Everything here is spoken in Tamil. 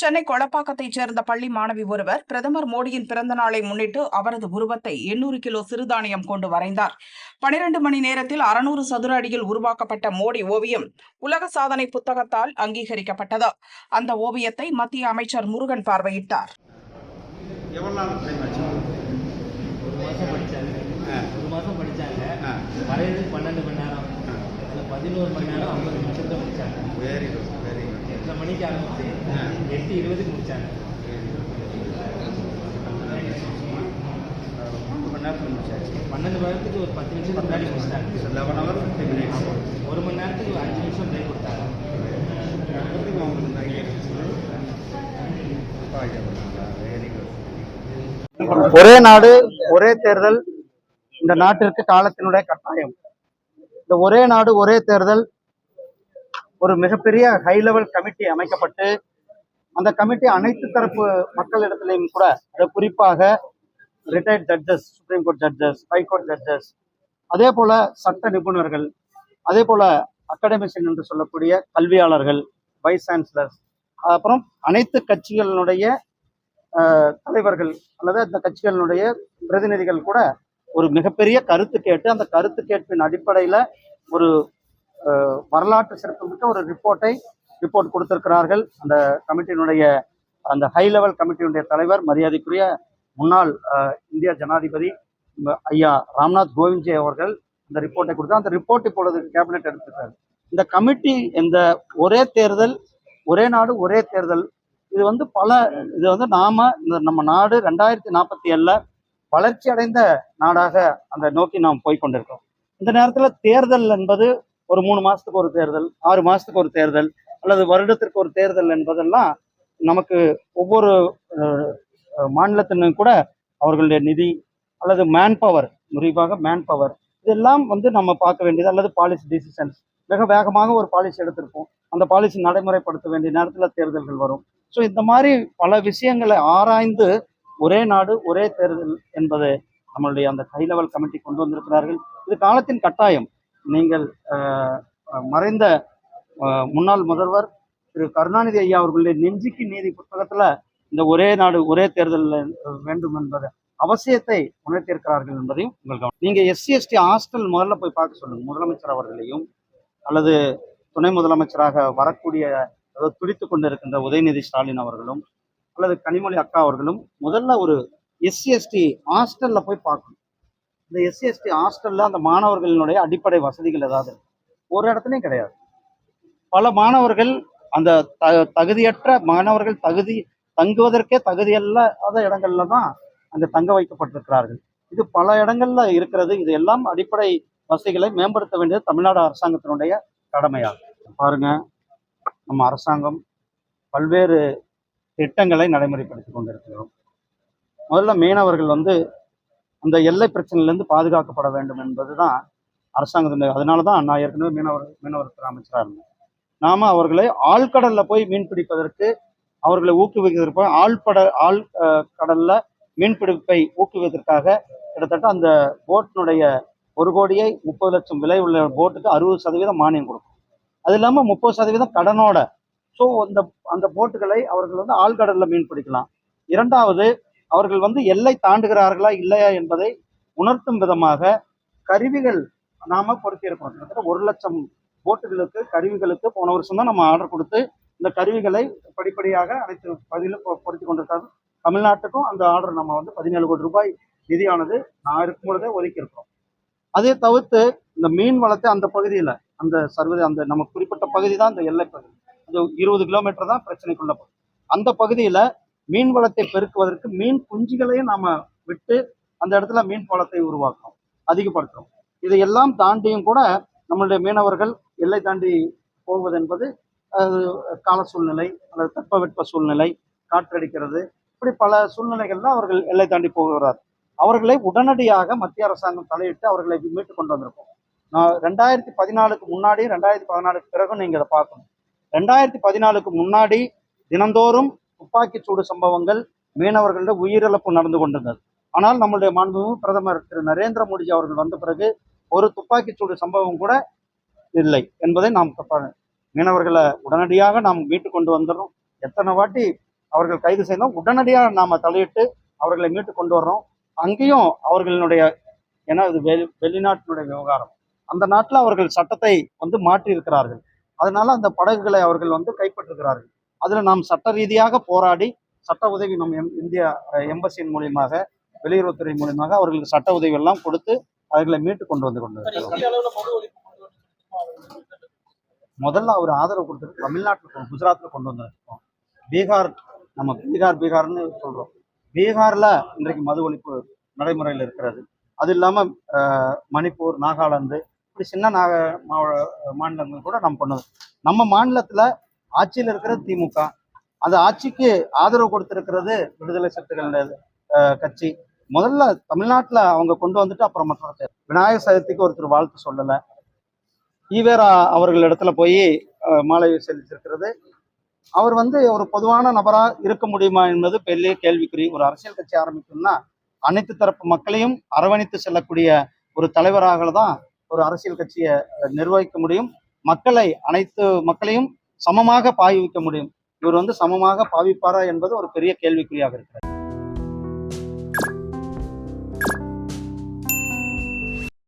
சென்னை கொளப்பாக்கத்தைச் சேர்ந்த பள்ளி மாணவி ஒருவர் பிரதமர் மோடியின் பிறந்த நாளை முன்னிட்டு அவரது உருவத்தை எண்ணூறு கிலோ சிறுதானியம் கொண்டு வரைந்தார். பனிரெண்டு மணி நேரத்தில் அறுநூறு சதுர அடியில் உருவாக்கப்பட்ட மோடி ஓவியம் உலக சாதனை புத்தகத்தால் அங்கீகரிக்கப்பட்டது. அந்த ஓவியத்தை மத்திய அமைச்சர் முருகன் பார்வையிட்டார். பதினோரு மணி நேரம் ஐம்பது நிமிஷத்தை முடித்தாங்க வெரி மணிக்கு ஆரம்பிச்சு எட்டு இருபதுக்கு முடித்தாங்க மூணு மணி முடிச்சாச்சு. பன்னெண்டு வாரத்துக்கு ஒரு பத்து நிமிஷம் முன்னாடி முடிச்சிட்டாங்க லெவன் ஹவர் ஃபிஃப்டி மினிட்ஸ் ஒரு மணி நேரத்துக்கு ஒரு அஞ்சு நிமிஷம் பிரேக் கொடுத்தாங்க. ஒரே நாடு ஒரே தேர்தல் இந்த நாட்டிற்கு காலத்தினுடைய கட்டாயம். இந்த ஒரே நாடு ஒரே தேர்தல் ஒரு மிகப்பெரிய ஹை லெவல் கமிட்டி அமைக்கப்பட்டு அந்த கமிட்டி அனைத்து தரப்பு மக்களிடத்திலையும் கூட அது குறிப்பாக retired judges Supreme Court judges high court judges அதே போல சட்ட நிபுணர்கள் அதே போல அகாடமிஷன் என்று சொல்லக்கூடிய கல்வியாளர்கள் வைஸ் சான்சலர்ஸ் அப்புறம் அனைத்து கட்சிகளினுடைய தலைவர்கள் அல்லது அந்த கட்சிகளினுடைய பிரதிநிதிகள் கூட ஒரு மிகப்பெரிய கருத்து கேட்டு அந்த கருத்து கேட்பின் அடிப்படையில் ஒரு வரலாற்று சிறப்புமிக்க ஒரு ரிப்போர்ட்டை ரிப்போர்ட் கொடுத்திருக்கிறார்கள். அந்த கமிட்டியினுடைய அந்த ஹை லெவல் கமிட்டியினுடைய தலைவர் மரியாதைக்குரிய முன்னாள் இந்திய ஜனாதிபதி ஐயா ராம்நாத் கோவிந்த்ஜி அவர்கள் அந்த ரிப்போர்ட்டை கொடுத்தா அந்த ரிப்போர்ட் இப்பொழுது கேபினெட் எடுத்திருக்காரு. இந்த கமிட்டி இந்த ஒரே தேர்தல் ஒரே நாடு ஒரே தேர்தல் இது வந்து பல இது வந்து நாம இந்த நம்ம நாடு ரெண்டாயிரத்தி நாற்பத்தி ஏழுல வளர்ச்சி அடைந்த நாடாக அந்த நோக்கி நாம் போய் கொண்டிருக்கோம் இந்த நேரத்தில் தேர்தல் என்பது ஒரு மூணு மாதத்துக்கு ஒரு தேர்தல் ஆறு மாதத்துக்கு ஒரு தேர்தல் அல்லது வருடத்திற்கு ஒரு தேர்தல் என்பதெல்லாம் நமக்கு ஒவ்வொரு மாநிலத்தினும் கூட அவர்களுடைய நிதி அல்லது மேன் பவர் முறிவாக மேன் பவர் இதெல்லாம் வந்து நம்ம பார்க்க வேண்டியது அல்லது பாலிசி டிசிஷன்ஸ் மிக வேகமாக ஒரு பாலிசி எடுத்திருப்போம். அந்த பாலிசி நடைமுறைப்படுத்த வேண்டிய நேரத்தில் தேர்தல்கள் வரும். ஸோ இந்த மாதிரி பல விஷயங்களை ஆராய்ந்து ஒரே நாடு ஒரே தேர்தல் என்பது நம்மளுடைய அந்த ஹை லெவல் கமிட்டி கொண்டு வந்திருக்கிறார்கள். இது காலத்தின் கட்டாயம். நீங்கள் மறைந்த முன்னாள் முதல்வர் திரு. கருணாநிதி ஐயா அவர்களுடைய நெஞ்சுக்கு நீதி புத்தகத்துல இந்த ஒரே நாடு ஒரே தேர்தல் வேண்டும் என்பது அவசியத்தை உணர்த்தியிருக்கிறார்கள் என்பதையும் உங்கள் கவனம் நீங்க எஸ்சி எஸ்டி ஹாஸ்டல் முதல்ல போய் பார்க்க சொல்லுங்க. முதலமைச்சர் அவர்களையும் அல்லது துணை முதலமைச்சராக வரக்கூடிய அதாவது துடித்து கொண்டிருக்கின்ற உதயநிதி ஸ்டாலின் அவர்களும் அல்லது கனிமொழி அக்கா அவர்களும் முதல்ல ஒரு எஸ்சி எஸ்டி ஹாஸ்டல்ல போய் பார்க்கணும். இந்த எஸ்சி எஸ்டி ஹாஸ்டலில் அந்த மாணவர்களினுடைய அடிப்படை வசதிகள் ஏதாவது ஒரு இடத்துலையும் கிடையாது. பல மாணவர்கள் அந்த த தகுதியற்ற மாணவர்கள் தகுதி தங்குவதற்கே தகுதியல்லாத இடங்கள்ல தான் அங்கே தங்க வைக்கப்பட்டிருக்கிறார்கள். இது பல இடங்கள்ல இருக்கிறது. இது எல்லாம் அடிப்படை வசதிகளை மேம்படுத்த வேண்டியது தமிழ்நாடு அரசாங்கத்தினுடைய கடமையாகும். பாருங்க நம்ம அரசாங்கம் பல்வேறு திட்டங்களை நடைமுறைப்படுத்தி கொண்டிருக்கிறோம். முதல்ல மீனவர்கள் வந்து அந்த எல்லை பிரச்சனையிலேருந்து பாதுகாக்கப்பட வேண்டும் என்பதுதான் அரசாங்கத்தினுடைய அதனால தான் நான் ஏற்கனவே மீனவர் மீனவர்கள் அமைச்சராக இருந்தேன். நாம அவர்களை ஆழ்கடலில் போய் மீன் பிடிப்பதற்கு அவர்களை ஊக்குவிப்பதற்கு ஆழ்பட ஆழ் அஹ், கடல்ல மீன்பிடிப்பை ஊக்குவிப்பதற்காக கிட்டத்தட்ட அந்த போட்டினுடைய ஒரு கோடியை முப்பது லட்சம் விலை உள்ள போட்டுக்கு அறுபது சதவீதம் மானியம் கொடுக்கும். அது இல்லாமல் முப்பது சதவீதம் கடனோட. ஸோ அந்த அந்த போட்டுகளை அவர்கள் வந்து ஆழ்கடலில் மீன் பிடிக்கலாம். இரண்டாவது அவர்கள் வந்து எல்லை தாண்டுகிறார்களா இல்லையா என்பதை உணர்த்தும் விதமாக கருவிகள் நாம பொருத்தியிருக்கிறோம் கிட்டத்தட்ட ஒரு லட்சம் போட்டுகளுக்கு கருவிகளுக்கு போன வருஷம் தான் நம்ம ஆர்டர் கொடுத்து இந்த கருவிகளை படிப்படியாக அனைத்து பகுதியிலும் பொ- பொருத்தி கொண்டிருக்காங்க. தமிழ்நாட்டுக்கும் அந்த ஆர்டர் நம்ம வந்து பதினேழு கோடி ரூபாய் நிதியானது நான் இருக்கும் பொழுதே ஒதுக்கி இருக்கிறோம் தவிர்த்து இந்த மீன் வளத்தை அந்த பகுதியில் அந்த சர்வதே அந்த நம்ம குறிப்பிட்ட பகுதி தான் இந்த எல்லை பகுதி அது இருபது கிலோமீட்டர் தான் பிரச்சனைக்குள்ள பகுதி. அந்த பகுதியில் மீன் வளத்தை பெருக்குவதற்கு மீன் குஞ்சுகளையும் நாம விட்டு அந்த இடத்துல மீன் வளத்தை உருவாக்குறோம் அதிகப்படுத்துறோம். இதையெல்லாம் தாண்டியும் கூட நம்மளுடைய மீனவர்கள் எல்லை தாண்டி போவது என்பது கால சூழ்நிலை அல்லது தட்பவெட்ப சூழ்நிலை காற்றடிக்கிறது இப்படி பல சூழ்நிலைகள்ல அவர்கள் எல்லை தாண்டி போகிறார். அவர்களை உடனடியாக மத்திய அரசாங்கம் தலையிட்டு அவர்களை மீட்டு கொண்டு வந்திருக்கும். நான் ரெண்டாயிரத்தி பதினாலுக்கு முன்னாடி ரெண்டாயிரத்தி பதினாலுக்கு பிறகும் நீங்கள் இதை பார்க்கணும். ரெண்டாயிரத்தி பதினாலுக்கு முன்னாடி தினந்தோறும் துப்பாக்கிச் சூடு சம்பவங்கள் மீனவர்களுடைய உயிரிழப்பு நடந்து கொண்டிருந்தது. ஆனால் நம்மளுடைய மாண்புமிகு பிரதமர் திரு. நரேந்திர மோடிஜி அவர்கள் வந்த பிறகு ஒரு துப்பாக்கிச் சூடு சம்பவம் கூட இல்லை என்பதை நாம் மீனவர்களை உடனடியாக நாம் மீட்டு கொண்டு வந்துடுறோம். எத்தனை வாட்டி அவர்கள் கைது செய்தோம் உடனடியாக நாம் தலையிட்டு அவர்களை மீட்டு கொண்டு வர்றோம். அங்கேயும் அவர்களுடைய ஏன்னா இது வெளி வெளிநாட்டினுடைய விவகாரம். அந்த நாட்டில் அவர்கள் சட்டத்தை வந்து மாற்றி இருக்கிறார்கள் அதனால அந்த படகுகளை அவர்கள் வந்து கைப்பற்றுகிறார்கள் அதில் நாம் சட்ட ரீதியாக போராடி சட்ட உதவி நம் எம் இந்திய எம்பசியின் மூலியமாக வெளியுறவுத்துறை மூலியமாக அவர்களுக்கு சட்ட உதவி எல்லாம் கொடுத்து அவர்களை மீட்டு கொண்டு வந்து கொண்டு முதல்ல அவர் ஆதரவு கொடுத்தது தமிழ்நாட்டில் குஜராத்தில் கொண்டு வந்திருக்கோம் பீகார் நம்ம பீகார் பீகார்னு சொல்றோம். பீகார்ல இன்றைக்கு மது ஒழிப்பு நடைமுறையில் இருக்கிறது. அது இல்லாமல் மணிப்பூர் நாகாலாந்து இப்படி சின்ன நாக மாநிலங்கள் கூட நம்ம பண்ணுவோம் நம்ம மாநிலத்தில் ஆட்சியில் இருக்கிறது திமுக. அந்த ஆட்சிக்கு ஆதரவு கொடுத்திருக்கிறது விடுதலை சிறுத்தைகள் கட்சி. முதல்ல தமிழ்நாட்டில் அவங்க கொண்டு வந்துட்டு அப்புறம் மற்ற விநாயகர் சதுர்த்திக்கு ஒருத்தர் வாழ்த்து சொல்லலை. ஈவேரா அவர்கள் இடத்துல போய் மாலை செலுத்திருக்கிறது அவர் வந்து ஒரு பொதுவான நபரா இருக்க முடியுமா என்பது பெரிய கேள்விக்குறி. ஒரு அரசியல் கட்சி ஆரம்பிக்கணும்னா அனைத்து தரப்பு மக்களையும் அரவணைத்து செல்லக்கூடிய ஒரு தலைவராக தான் ஒரு அரசியல் கட்சியை நிர்வகிக்க முடியும். மக்களை அனைத்து மக்களையும் சமமாக பாவிக்க முடியும். இவர் வந்து சமமாக பாவிப்பாரா என்பது ஒரு பெரிய கேள்விக்குறியாக இருக்கிறது.